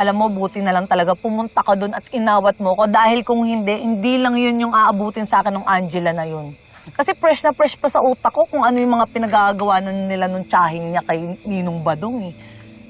Alam mo, buti na lang talaga pumunta ka doon at inawat mo ko dahil kung hindi, hindi lang yun yung aabutin sa akin ng Angela na yun. Kasi fresh na fresh pa sa utak ko kung ano yung mga pinagagawa na nila nung tsahing niya kay Ninong Badong eh.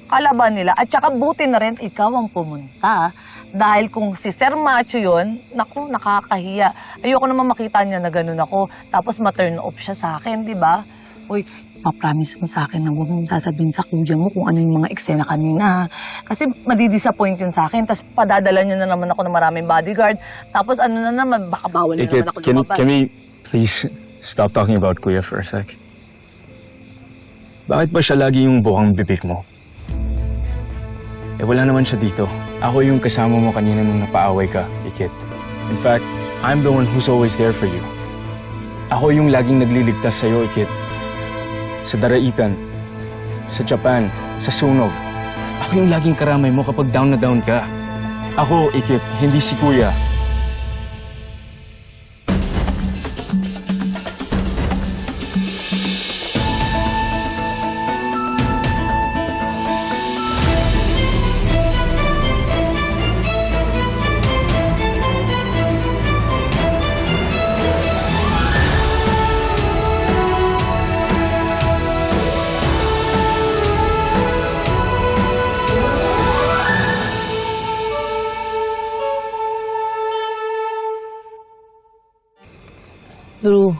Kalaban nila. At saka buti na rin, ikaw ang pumunta. Dahil kung si Sir Macho yun, naku, nakakahiya. Ayoko naman makita niya na ganun ako. Tapos ma-turn off siya sa akin, di ba? Uy, papromise mo sa akin na huwag mong sasabihin sa kuya mo kung ano yung mga eksena kanina. Kasi madidisappoint yun sa akin. Tapos padadala niya na naman ako ng maraming bodyguard. Tapos ano na naman, baka bawal na naman ako can, lumabas. can we please stop talking about Kuya for a sec? Bakit ba siya lagi yung bukang bibig mo? Eh wala naman siya dito. Ako yung kasama mo kanina nung napaaway ka, Ikit. In fact, I'm the one who's always there for you. Ako yung laging nagliligtas sa'yo, Ikit. Sa daraitan, sa Japan, sa sunog. Ako yung laging karamay mo kapag down na down ka. Ako, Ikit, hindi si Kuya. Drew.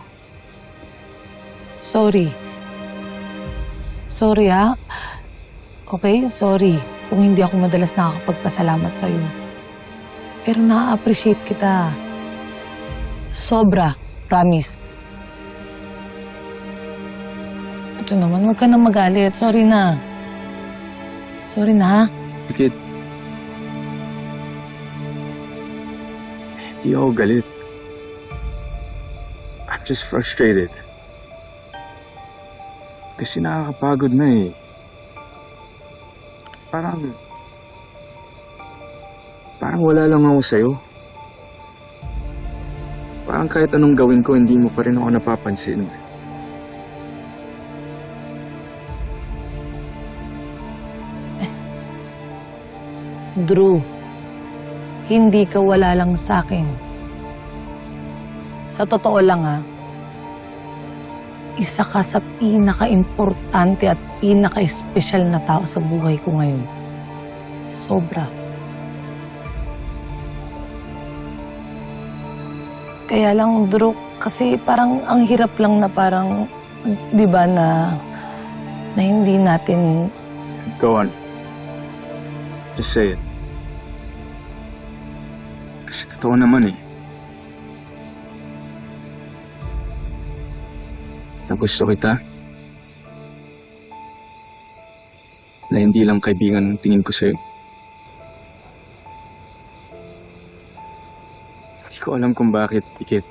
Sorry. Sorry ha. Okay, sorry kung hindi ako madalas nakakapagpasalamat sa'yo. Pero na-appreciate kita. Sobra, promise. Ito naman, huwag ka na magalit. Sorry na. Sorry na ha. Ikit. Hindi ako galit. Just frustrated. Kasi nakakapagod na eh. Parang... Parang wala lang ako sa'yo. Parang kahit anong gawin ko, hindi mo pa rin ako napapansin. Drew, hindi ka wala lang sa akin. Sa totoo lang ha, isa ka sa pinaka-importante at pinaka-espesyal na tao sa buhay ko ngayon. Sobra. Kaya lang, Drew, kasi parang ang hirap lang na parang, di ba, na, na hindi natin Go on. Just say it. Kasi totoo naman eh. Na gusto kita. Na hindi lang kaibigan ang tingin ko sa'yo. Hindi ko alam kung bakit, Ikit.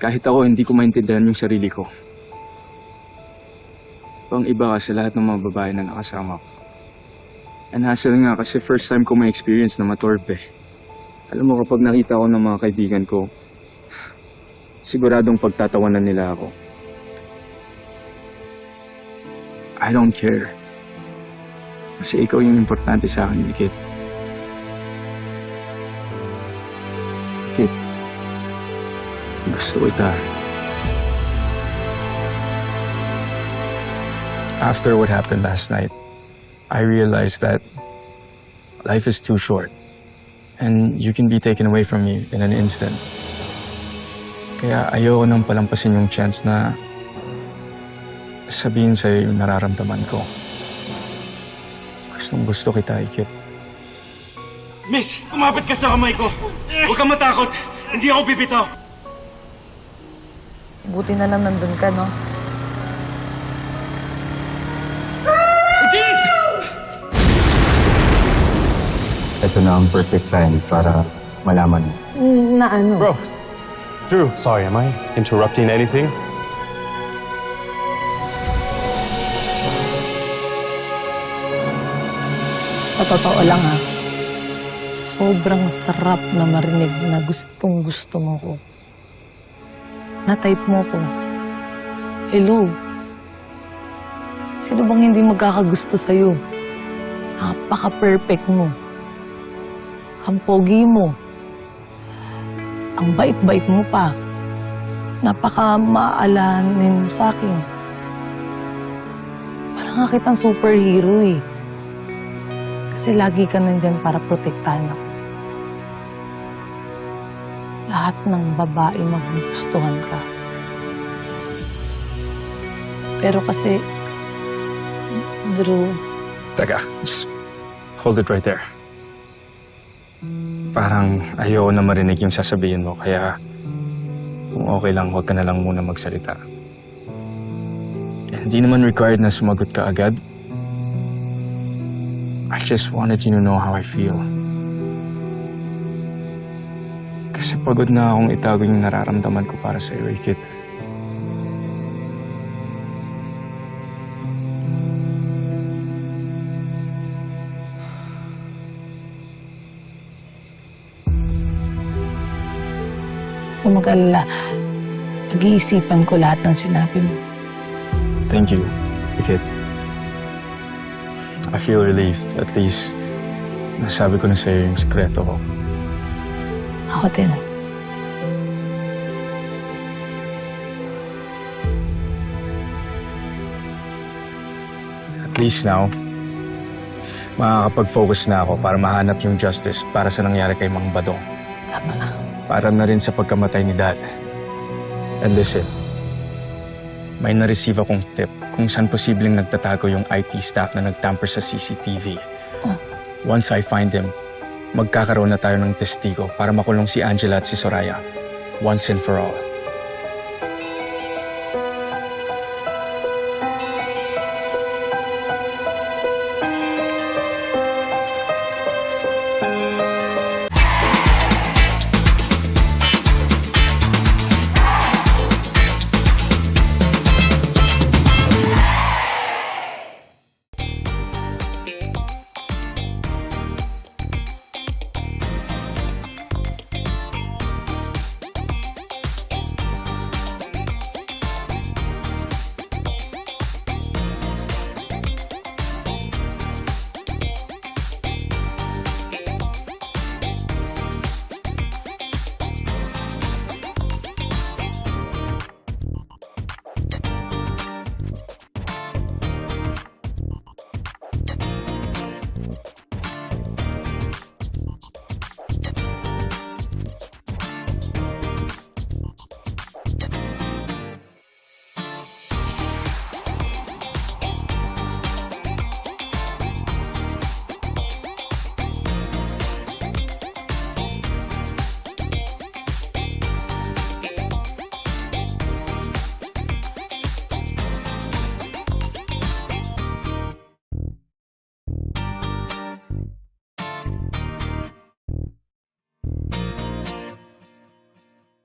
Kahit ako, hindi ko maintindihan yung sarili ko. Pang iba ka sa lahat ng mga babae na nakasama ko. And hassle nga kasi first time ko ma-experience na matorpe. Alam mo kapag nakita ko ng mga kaibigan ko, siguradong pagtatawanan nila ako. I don't care. Kasi ikaw yung importante sa akin, Ikit. Ikit. Gusto kita. After what happened last night, I realized that life is too short and you can be taken away from me in an instant. Kaya ayoko nang palampasin yung chance na sabihin sa'yo yung nararamdaman ko. Gustong gusto kita, Ikit. Miss, kumapit ka sa kamay ko. Huwag kang matakot. Hindi ako bibitaw. Buti na lang nandun ka, no? ito na ang perfect time para malaman mo. Na ano? Bro, Drew, sorry, am I interrupting anything? Sa totoo lang ha, sobrang sarap na marinig na gustong gusto mo ko. Na-type mo ko. Hello. Sino bang hindi magkakagusto sa'yo? Napaka-perfect mo. Ang pogi mo. Ang bait-bait mo pa. Napaka-maalanin mo sa akin. Parang nga kitang superhero eh. Kasi lagi ka nandyan para protektahan ako. Lahat ng babae magugustuhan ka. Pero kasi, Drew, Teka, just hold it right there. Parang ayoko na marinig yung sasabihin mo, kaya kung okay lang, huwag ka na lang muna magsalita. Hindi naman required na sumagot ka agad. I just wanted you to know how I feel. Kasi pagod na akong itago yung nararamdaman ko para sa iyo, Ikit. Huwag mag-alala. Pag-iisipan ko lahat ng sinabi mo. Thank you, Ikit. I feel relieved. At least, nasabi ko na sa'yo yung sekreto ko. Ako din. At least now, makakapag-focus na ako para mahanap yung justice para sa nangyari kay Mang Badong. Tama na. Para na rin sa pagkamatay ni Dad. And listen, may na-receive akong tip kung saan posibleng nagtatago yung IT staff na nagtamper sa CCTV. Oh. Once I find him, magkakaroon na tayo ng testigo para makulong si Angela at si Soraya. Once and for all.